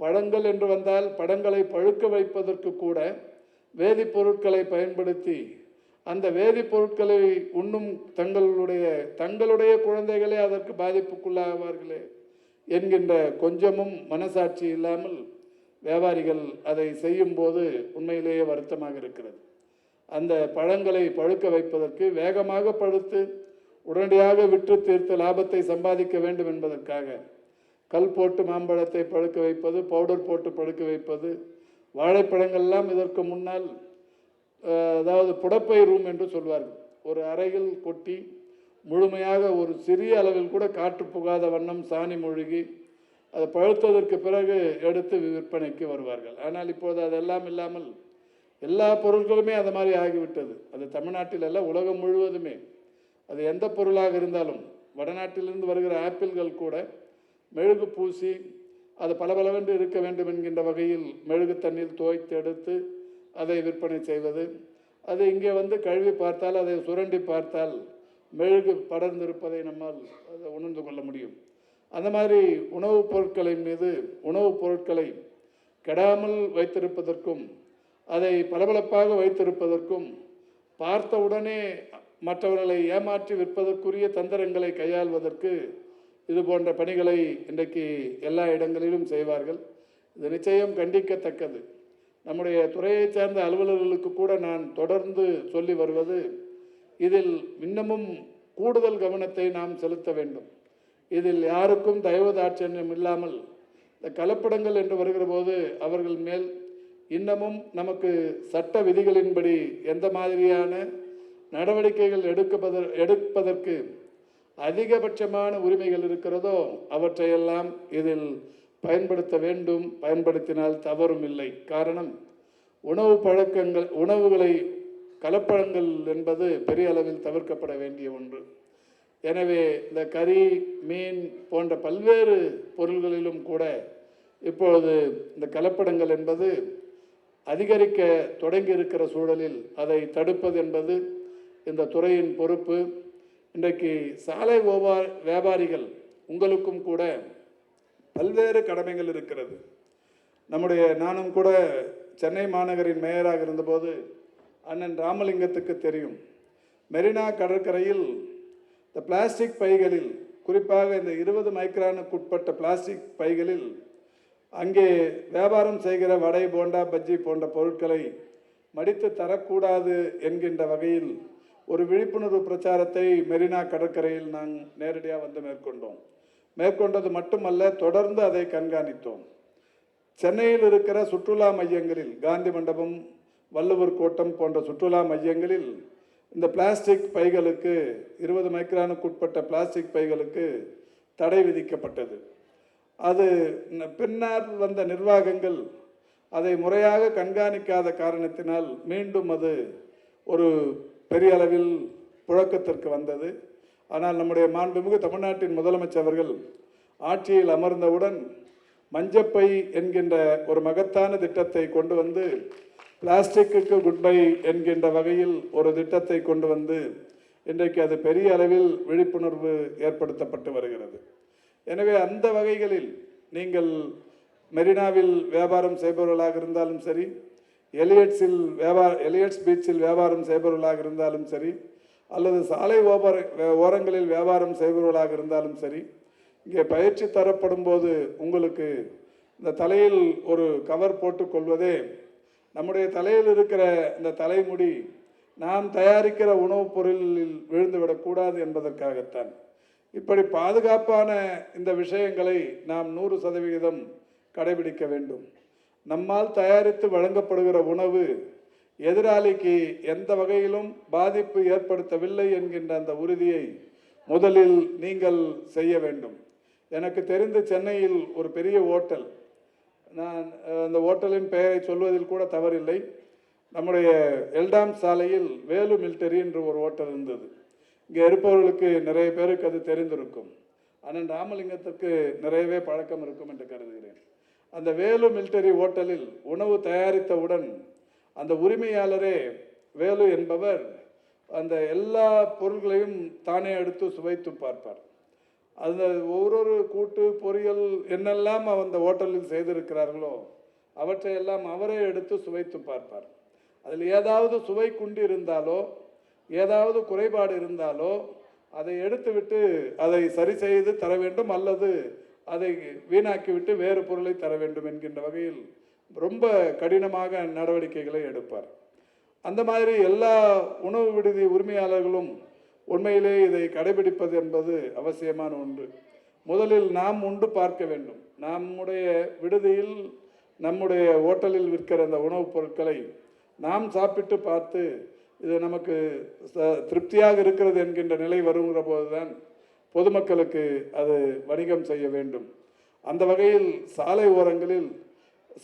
பழங்கள் என்று வந்தால் பழங்களை பழுக்க வைப்பதற்கு கூட வேதிப்பொருட்களை பயன்படுத்தி அந்த வேதிப்பொருட்களை உண்ணும் தங்களுடைய தங்களுடைய குழந்தைகளே அதற்கு பாதிப்புக்குள்ளாவார்களே என்கின்ற கொஞ்சமும் மனசாட்சி இல்லாமல் வியாபாரிகள் அதை செய்யும்போது உண்மையிலேயே வருத்தமாக இருக்கிறது. அந்த பழங்களை பழுக்க வைப்பதற்கு வேகமாக பழுத்து உடனடியாக விற்று தீர்த்து லாபத்தை சம்பாதிக்க வேண்டும் என்பதற்காக கல் போட்டு மாம்பழத்தை பழுக்க வைப்பது பவுடர் போட்டு பழுக்க வைப்பது வாழைப்பழங்கள்லாம் இதற்கு முன்னால் அதாவது புடப்பை ரூம் என்று சொல்வார்கள். ஒரு அறையில் கொட்டி முழுமையாக ஒரு சிறிய அளவில் கூட காற்று புகாத வண்ணம் சாணி மூழ்கி அதை பழுத்ததற்கு பிறகு எடுத்து விற்பனைக்கு வருவார்கள். ஆனால் இப்போது அதெல்லாம் இல்லாமல் எல்லா பொருட்களுமே அது மாதிரி ஆகிவிட்டது. அது தமிழ்நாட்டில் அல்ல உலகம் முழுவதுமே. அது எந்த பொருளாக இருந்தாலும் வடநாட்டிலிருந்து வருகிற ஆப்பிள்கள் கூட மெழுகு பூசி அது பளபளவென்று இருக்க வேண்டும் என்கின்ற வகையில் மெழுகு தண்ணீர் துவைத்து எடுத்து அதை விற்பனை செய்வது. அது இங்கே வந்து கழுவி பார்த்தால் அதை சுரண்டி பார்த்தால் மெழுகு படர்ந்திருப்பதை நம்மால் அதை உணர்ந்து கொள்ள முடியும். அந்த மாதிரி உணவுப் பொருட்களின் மீது உணவுப் பொருட்களை கெடாமல் வைத்திருப்பதற்கும் அதை பளபளப்பாக வைத்திருப்பதற்கும் பார்த்தவுடனே மற்றவர்களை ஏமாற்றி விற்பதற்குரிய தந்திரங்களை கையாள்வதற்கு இது போன்ற பணிகளை இன்றைக்கு எல்லா இடங்களிலும் செய்வார்கள். இது நிச்சயம் கண்டிக்கத்தக்கது. நம்முடைய துறையைச் சார்ந்த அலுவலர்களுக்கு கூட நான் தொடர்ந்து சொல்லி வருவது இதில் இன்னமும் கூடுதல் கவனத்தை நாம் செலுத்த வேண்டும். இதில் யாருக்கும் தயவு தாட்சண்யம் இல்லாமல் இந்த கலப்படங்கள் என்று வருகிற போது அவர்கள் மேல் இன்னமும் நமக்கு சட்ட விதிகளின்படி எந்த மாதிரியான நடவடிக்கைகள் எடுக்கப்பத எடுப்பதற்கு அதிகபட்சமான உரிமைகள் இருக்கிறதோ அவற்றையெல்லாம் இதில் பயன்படுத்த வேண்டும். பயன்படுத்தினால் தவறும் இல்லை. காரணம் உணவு பழக்கங்கள் உணவுகளை கலப்படங்கள் என்பது பெரிய அளவில் தவிர்க்கப்பட வேண்டிய ஒன்று. எனவே இந்த கறி மீன் போன்ற பல்வேறு பொருள்களிலும் கூட இப்பொழுது இந்த கலப்படங்கள் என்பது அதிகரிக்க தொடங்கி இருக்கிற சூழலில் அதை தடுப்பது என்பது இந்த துறையின் பொறுப்பு. இன்றைக்கு சாலை ஓவா வியாபாரிகள் உங்களுக்கும் கூட பல்வேறு கடமைகள் இருக்கிறது. நம்முடைய நானும் கூட சென்னை மாநகரின் மேயராக இருந்தபோது அண்ணன் ராமலிங்கத்துக்கு தெரியும். மெரினா கடற்கரையில் இந்த பிளாஸ்டிக் பைகளில் குறிப்பாக இந்த இருபது மைக்ரானுக்கு உட்பட்ட பிளாஸ்டிக் பைகளில் அங்கே வியாபாரம் செய்கிற வடை போண்டா பஜ்ஜி போன்ற பொருட்களை மடித்து தரக்கூடாது என்கின்ற வகையில் ஒரு விழிப்புணர்வு பிரச்சாரத்தை மெரினா கடற்கரையில் நான் நேரடியாக வந்து மேற்கொண்டோம். மேற்கொண்டது மட்டுமல்ல தொடர்ந்து அதை கண்காணித்தோம். சென்னையில் இருக்கிற சுற்றுலா மையங்களில் காந்தி மண்டபம் வள்ளுவர் கோட்டம் போன்ற சுற்றுலா மையங்களில் இந்த பிளாஸ்டிக் பைகளுக்கு இருபது மைக்ரானுக்கு உட்பட்ட பிளாஸ்டிக் பைகளுக்கு தடை விதிக்கப்பட்டது. அது பின்னர் வந்த நிர்வாகங்கள் அதை முறையாக கண்காணிக்காத காரணத்தினால் மீண்டும் அது ஒரு பெரிய அளவில் புழக்கத்திற்கு வந்தது. ஆனால் நம்முடைய மாண்புமிகு தமிழ்நாட்டின் முதலமைச்சர் அவர்கள் ஆட்சியில் அமர்ந்தவுடன் மஞ்சப்பை என்கின்ற ஒரு மகத்தான திட்டத்தை கொண்டு வந்து பிளாஸ்டிக்கு குட் பை என்கின்ற வகையில் ஒரு திட்டத்தை கொண்டு வந்து இன்றைக்கு அது பெரிய அளவில் விழிப்புணர்வு ஏற்படுத்தப்பட்டு வருகிறது. எனவே அந்த வகைகளில் நீங்கள் மெரினாவில் வியாபாரம் செய்பவர்களாக இருந்தாலும் சரி எலியட்ஸில் வியாபார எலியட்ஸ் பீச்சில் வியாபாரம் செய்பவர்களாக இருந்தாலும் சரி அல்லது சாலை ஓபர ஓரங்களில் வியாபாரம் செய்பவர்களாக இருந்தாலும் சரி இங்கே பயிற்சி தரப்படும் போது உங்களுக்கு இந்த தலையில் ஒரு கவர் போட்டுக்கொள்வதே நம்முடைய தலையில் இருக்கிற இந்த தலைமுடி நாம் தயாரிக்கிற உணவுப் பொருளில் விழுந்துவிடக்கூடாது என்பதற்காகத்தான். இப்படி பாதுகாப்பான இந்த விஷயங்களை நாம் நூறு சதவிகிதம் கடைபிடிக்க வேண்டும். நம்மால் தயாரித்து வழங்கப்படுகிற உணவு எதிராளிக்கு எந்த வகையிலும் பாதிப்பு ஏற்படுத்தவில்லை என்கின்ற அந்த உறுதியை முதலில் நீங்கள் செய்ய வேண்டும். எனக்கு தெரிந்து சென்னையில் ஒரு பெரிய ஓட்டல். நான் அந்த ஓட்டலின் பெயரை சொல்வதில் கூட தவறில்லை. நம்முடைய எல்டாம் சாலையில் வேலு மில்டரி என்று ஒரு ஓட்டல் இருந்தது. இங்கே இருப்பவர்களுக்கு நிறைய பேருக்கு அது தெரிந்திருக்கும். அண்ணன் ராமலிங்கத்திற்கு நிறையவே பழக்கம் இருக்கும் என்று கருதுகிறேன். அந்த வேலு மிலிட்டரி ஓட்டலில் உணவு தயாரித்தவுடன் அந்த உரிமையாளரே வேலு என்பவர் அந்த எல்லா பொருள்களையும் தானே எடுத்து சுவைத்து பார்ப்பார். அந்த ஒவ்வொரு கூட்டு பொரியல் என்னெல்லாம் அந்த ஹோட்டலில் செய்திருக்கிறார்களோ அவற்றையெல்லாம் அவரே எடுத்து சுவைத்து பார்ப்பார். அதில் ஏதாவது சுவை குண்டு இருந்தாலோ ஏதாவது குறைபாடு இருந்தாலோ அதை எடுத்துவிட்டு அதை சரி செய்து தர வேண்டும் அல்லது அதை வீணாக்கிவிட்டு வேறு பொருளை தர வேண்டும் என்கின்ற வகையில் ரொம்ப கடினமாக நடவடிக்கைகளை எடுப்பார். அந்த மாதிரி எல்லா உணவு விடுதி உரிமையாளர்களும் உண்மையிலே இதை கடைபிடிப்பது என்பது அவசியமான ஒன்று. முதலில் நாம் உண்டு பார்க்க வேண்டும். நம்முடைய விடுதியில் நம்முடைய ஹோட்டலில் விற்கிற அந்த உணவுப் பொருட்களை நாம் சாப்பிட்டு பார்த்து இது நமக்கு ச- திருப்தியாக இருக்கிறது என்கின்ற நிலை வருகிற போதுதான் பொதுமக்களுக்கு அது வணிகம் செய்ய வேண்டும். அந்த வகையில் சாலை ஓரங்களில்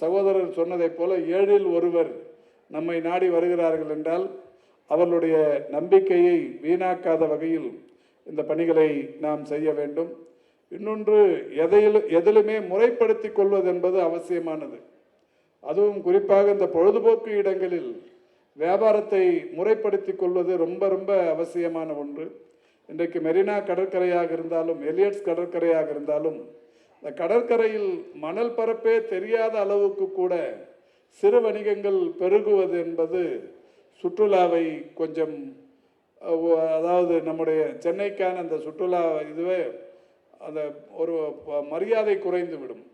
சகோதரர் சொன்னதைப் போல ஏழில் ஒருவர் நம்மை நாடி வருகிறார்கள் என்றால் அவர்களுடைய நம்பிக்கையை வீணாக்காத வகையில் இந்த பணிகளை நாம் செய்ய வேண்டும். இன்னொன்று எதையில் எதிலுமே முறைப்படுத்தி கொள்வது என்பது அவசியமானது. அதுவும் குறிப்பாக இந்த பொழுதுபோக்கு இடங்களில் வியாபாரத்தை முறைப்படுத்தி கொள்வது ரொம்ப ரொம்ப அவசியமான ஒன்று. இன்றைக்கு மெரினா கடற்கரையாக இருந்தாலும் எலியட்ஸ் கடற்கரையாக இருந்தாலும் இந்த கடற்கரையில் மணல் பரப்பே தெரியாத அளவுக்கு கூட சிறு வணிகங்கள் பெருகுவது என்பது சுற்றுலாவை கொஞ்சம் அதாவது நம்முடைய சென்னைக்கான அந்த சுற்றுலா இதுவே அந்த ஒரு மரியாதை குறைந்து விடும்.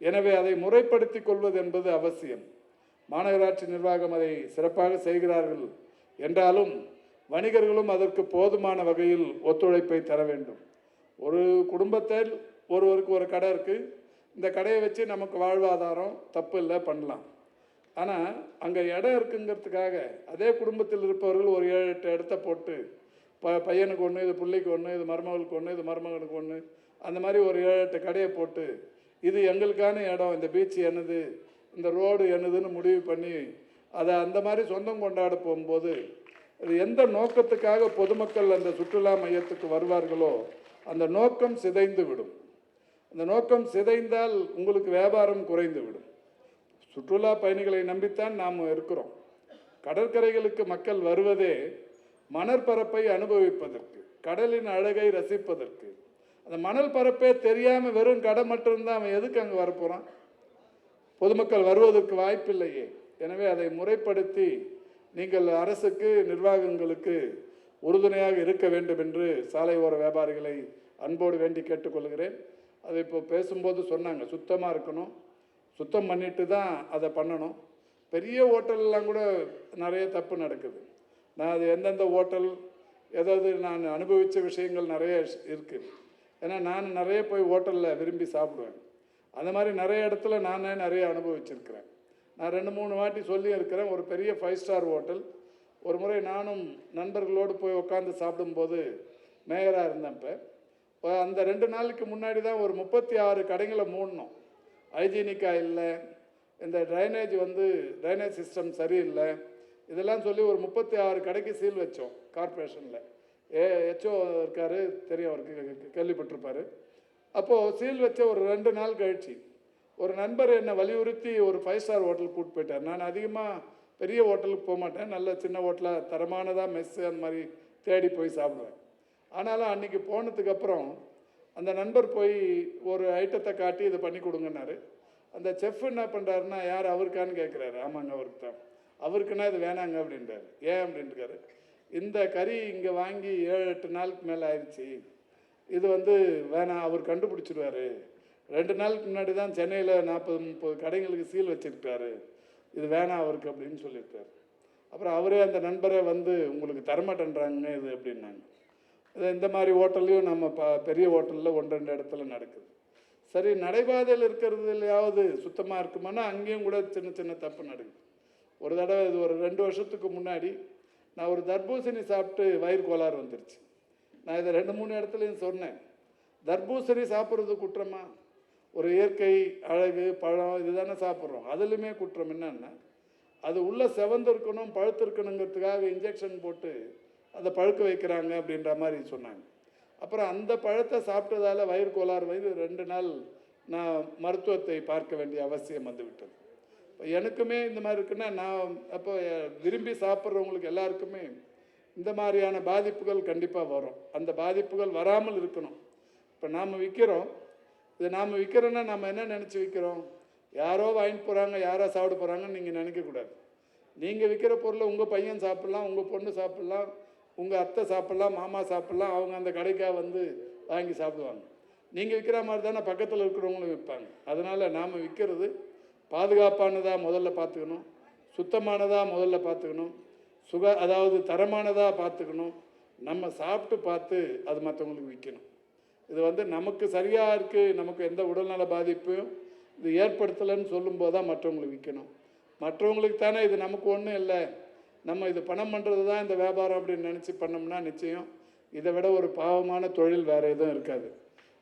எனவே அதை முறைப்படுத்தி கொள்வது என்பது அவசியம். மாநகராட்சி நிர்வாகம் அதை சிறப்பாக செய்கிறார்கள் என்றாலும் வணிகர்களும் அதற்கு போதுமான வகையில் ஒத்துழைப்பை தர வேண்டும். ஒரு குடும்பத்தில் ஒருவருக்கு ஒரு கடை இருக்குது இந்த கடையை வச்சு நமக்கு வாழ்வாதாரம் தப்பு இல்லை பண்ணலாம். ஆனால் அங்கே இடம் இருக்குங்கிறதுக்காக அதே குடும்பத்தில் இருப்பவர்கள் ஒரு ஏழு எட்டு இடத்த போட்டு ப பையனுக்கு ஒன்று இது பிள்ளைக்கு ஒன்று இது மருமகளுக்கு ஒன்று இது மருமகனுக்கு ஒன்று அந்த மாதிரி ஒரு ஏழு எட்டு கடையை போட்டு இது எங்களுக்கான இடம் இந்த பீச் என்னது இந்த ரோடு என்னதுன்னு முடிவு பண்ணி அதை அந்த மாதிரி சொந்தம் கொண்டாட போகும்போது அது எந்த நோக்கத்துக்காக பொதுமக்கள் அந்த சுற்றுலா மையத்துக்கு வருவார்களோ அந்த நோக்கம் சிதைந்து விடும் அந்த நோக்கம் சிதைந்தால் உங்களுக்கு வியாபாரம் குறைந்து விடும் சுற்றுலா பயணிகளை நம்பித்தான் நாம் இருக்கிறோம். கடற்கரைகளுக்கு மக்கள் வருவதே மணற்பரப்பை அனுபவிப்பதற்கு கடலின் அழகை ரசிப்பதற்கு. அந்த மணல் பரப்பே தெரியாமல் வெறும் கடை மட்டும் அவன் எதுக்கு அங்கே வரப்போகிறான் பொதுமக்கள் வருவதற்கு வாய்ப்பில்லையே. எனவே அதை முறைப்படுத்தி நீங்கள் அரசுக்கு நிர்வாகங்களுக்கு உறுதுணையாக இருக்க வேண்டும் என்று சாலை ஓர வியாபாரிகளை அன்போடு வேண்டி கேட்டுக்கொள்கிறேன். அதை இப்போ பேசும்போது சொன்னாங்க சுத்தமாக இருக்கணும். சுத்தம் பண்ணிட்டு தான் அதை பண்ணணும். பெரிய ஹோட்டல்லாம் கூட நிறைய தப்பு நடக்குது. நான் அது எந்தெந்த ஹோட்டல் ஏதாவது நான் அனுபவித்த விஷயங்கள் நிறைய இருக்குது ஏன்னா நான் நிறைய போய் ஹோட்டலில் விரும்பி சாப்பிடுவேன். அந்த மாதிரி நிறைய இடத்துல நானே நிறைய அனுபவிச்சிருக்கிறேன். நான் ரெண்டு மூணு வாட்டி சொல்லி இருக்கிறேன் ஒரு பெரிய ஃபைவ் ஸ்டார் ஹோட்டல் ஒரு முறை நானும் நண்பர்களோடு போய் உட்காந்து சாப்பிடும்போது மேயராக இருந்தேன் இப்போ. அந்த ரெண்டு நாளுக்கு முன்னாடி தான் ஒரு முப்பத்தி ஆறு கடைங்களை மூடணும். ஹைஜீனிக்காக இல்லை இந்த ட்ரைனேஜ் வந்து ட்ரைனேஜ் சிஸ்டம் சரியில்லை. இதெல்லாம் சொல்லி ஒரு முப்பத்தி ஆறு கடைக்கு சீல் வச்சோம் கார்ப்பரேஷனில் ஏ ஹெச்ஓ இருக்கார் தெரியும் அவருக்கு கேள்விப்பட்டிருப்பாரு. அப்போது சீல் வச்ச ஒரு ரெண்டு நாள் கழிச்சு ஒரு நண்பர் என்னை வலியுறுத்தி ஒரு ஃபைவ் ஸ்டார் ஹோட்டலுக்கு கூப்பிட்டு போயிட்டார். நான் அதிகமாக பெரிய ஹோட்டலுக்கு போக மாட்டேன். நல்ல சின்ன ஹோட்டலாக தரமானதாக மெஸ்ஸு அந்த மாதிரி தேடி போய் சாப்பிடுவேன். ஆனாலும் அன்னைக்கு போனதுக்கப்புறம் அந்த நண்பர் போய் ஒரு ஐட்டத்தை காட்டி இதை பண்ணி கொடுங்கன்னாரு. அந்த செஃப் என்ன பண்ணுறாருன்னா யார் அவருக்கான்னு கேட்குறாரு ஆமாங்க அவருக்கு தான். அவருக்குன்னா இது வேணாங்க அப்படின்றாரு. ஏன்? அப்படின்ட்டுக்காரு இந்த கறி இங்கே வாங்கி ஏழு எட்டு நாளுக்கு மேலே ஆயிடுச்சு இது வந்து வேணாம் அவர் கண்டுபிடிச்சிருவாரு. ரெண்டு நாளுக்கு முன்னாடி தான் சென்னையில் நாற்பது முப்பது கடைங்களுக்கு சீல் வச்சுருக்காரு இது வேணாம் அவருக்கு அப்படின்னு சொல்லியிருக்காரு. அப்புறம் அவரே அந்த நண்பரை வந்து உங்களுக்கு தரமாட்டேன்றாங்க இது அப்படின்னாங்க. இது இந்த மாதிரி ஹோட்டல்லையும் நம்ம ப பெரிய ஹோட்டலில் ஒன்று ரெண்டு இடத்துல நடக்குது. சரி நடைபாதையில் இருக்கிறதுலையாவது சுத்தமாக இருக்குமானா அங்கேயும் கூட சின்ன சின்ன தப்பு நடக்குது. ஒரு தடவை இது ஒரு ரெண்டு வருஷத்துக்கு முன்னாடி நான் ஒரு தர்பூசணி சாப்பிட்டு வயிறு கோளாறு வந்துருச்சு. நான் இதை ரெண்டு மூணு இடத்துலையும் சொன்னேன். தர்பூசணி சாப்பிட்றது குற்றமா? ஒரு இயற்கை அழகு பழம் இதுதானே சாப்பிட்றோம். அதுலேயுமே குற்றம் என்னென்னா அது உள்ளே செவந்திருக்கணும் பழுத்திருக்கணுங்கிறதுக்காக இன்ஜெக்ஷன் போட்டு அதை பழுக்க வைக்கிறாங்க அப்படின்ற மாதிரி சொன்னாங்க. அப்புறம் அந்த பழத்தை சாப்பிட்டதால வயிறு கோளாறு வயிறு ரெண்டு நாள் நான் மருத்துவத்தை பார்க்க வேண்டிய அவசியம் வந்து விட்டது. இப்போ எனக்குமே இந்த மாதிரி இருக்குன்னா நான் அப்போ விரும்பி சாப்பிட்றவங்களுக்கு எல்லாருக்குமே இந்த மாதிரியான பாதிப்புகள் கண்டிப்பாக வரும். அந்த பாதிப்புகள் வராமல் இருக்கணும். இப்போ நாம் விற்கிறோம் இதை நாம் விற்கிறோன்னா நம்ம என்ன நினச்சி விற்கிறோம் யாரோ வாங்கிட்டு போகிறாங்க யாரோ சாப்பிட போகிறாங்கன்னு நீங்கள் நினைக்கக்கூடாது நீங்கள் விற்கிற பொருளை உங்கள் பையன் சாப்பிட்லாம் உங்கள் பொண்ணு சாப்பிட்லாம் உங்கள் அத்தை சாப்பிட்லாம் மாமா சாப்பிட்லாம் அவங்க அந்த கடைக்காக வந்து வாங்கி சாப்பிடுவாங்க. நீங்கள் விற்கிற மாதிரி தானே பக்கத்தில் இருக்கிறவங்களும் விற்பாங்க. அதனால் நாம் விற்கிறது பாதுகாப்பானதாக முதல்ல பார்த்துக்கணும் சுத்தமானதாக முதல்ல பார்த்துக்கணும் சுக அதாவது தரமானதாக பார்த்துக்கணும். நம்ம சாப்பிட்டு பார்த்து அது மற்றவங்களுக்கு விற்கணும் இது வந்து நமக்கு சரியாக இருக்குது நமக்கு எந்த உடல்நல பாதிப்பும் இது ஏற்படுத்தலைன்னு சொல்லும்போது தான் மற்றவங்களுக்கு விற்கணும் மற்றவங்களுக்கு தானே இது நமக்கு ஒன்றும் இல்லை. நம்ம இது பணம் பண்ணுறது தான் இந்த வியாபாரம் அப்படின்னு நினச்சி பண்ணோம்னா நிச்சயம் இதை விட ஒரு பாவமான தொழில் வேறு எதுவும் இருக்காது.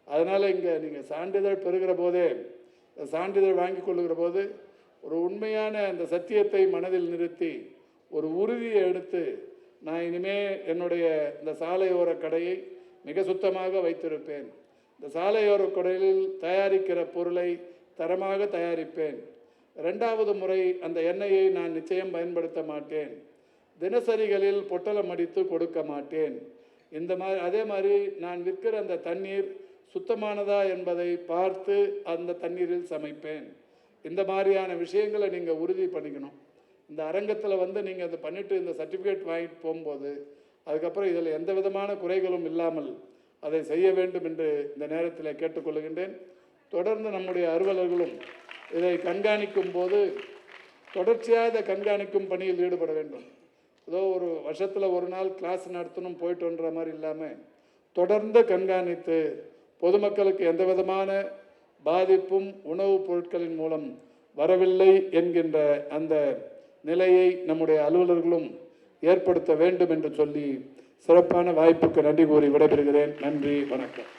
அதனால் இங்கே நீங்கள் சான்றிதழ் பெறுகிற போதே சான்றிதழ் வாங்கி கொள்ளுகிற போது ஒரு உண்மையான அந்த சத்தியத்தை மனதில் நிறுத்தி ஒரு உறுதியை எடுத்து நான் இனிமே என்னுடைய இந்த சாலையோர கடையை மிக சுத்தமாக வைத்திருப்பேன். இந்த சாலையோர குடலில் தயாரிக்கிற பொருளை தரமாக தயாரிப்பேன். ரெண்டாவது முறை அந்த எண்ணெயை நான் நிச்சயம் பயன்படுத்த மாட்டேன். தினசரிகளில் பொட்டலம் அடித்து கொடுக்க மாட்டேன். இந்த மாதிரி அதே மாதிரி நான் விற்கிற அந்த தண்ணீர் சுத்தமானதா என்பதை பார்த்து அந்த தண்ணீரில் சமைப்பேன். இந்த மாதிரியான விஷயங்களை நீங்கள் உறுதி பண்ணிக்கணும் இந்த அரங்கத்தில் வந்து நீங்கள் அதை பண்ணிவிட்டு இந்த சர்டிஃபிகேட் வாங்கிட்டு போகும்போது அதுக்கப்புறம் இதில் எந்த விதமான குறைகளும் இல்லாமல் அதை செய்ய வேண்டும் என்று இந்த நேரத்தில் கேட்டுக்கொள்கின்றேன். தொடர்ந்து நம்முடைய அலுவலர்களும் இதை கண்காணிக்கும் போது தொடர்ச்சியாக இதை கண்காணிக்கும் பணியில் ஈடுபட வேண்டும். ஏதோ ஒரு வருஷத்தில் ஒரு நாள் கிளாஸ் நடத்தணும் போயிட்டுன்ற மாதிரி இல்லாமல் தொடர்ந்து கண்காணித்து பொதுமக்களுக்கு எந்த விதமான பாதிப்பும் உணவுப் பொருட்களின் மூலம் வரவில்லை என்கின்ற அந்த நிலையை நம்முடைய அலுவலர்களும் ஏற்படுத்த வேண்டும் என்று சொல்லி சிறப்பான வாய்ப்புக்கு நன்றி கூறி விடைபெறுகிறேன். நன்றி வணக்கம்.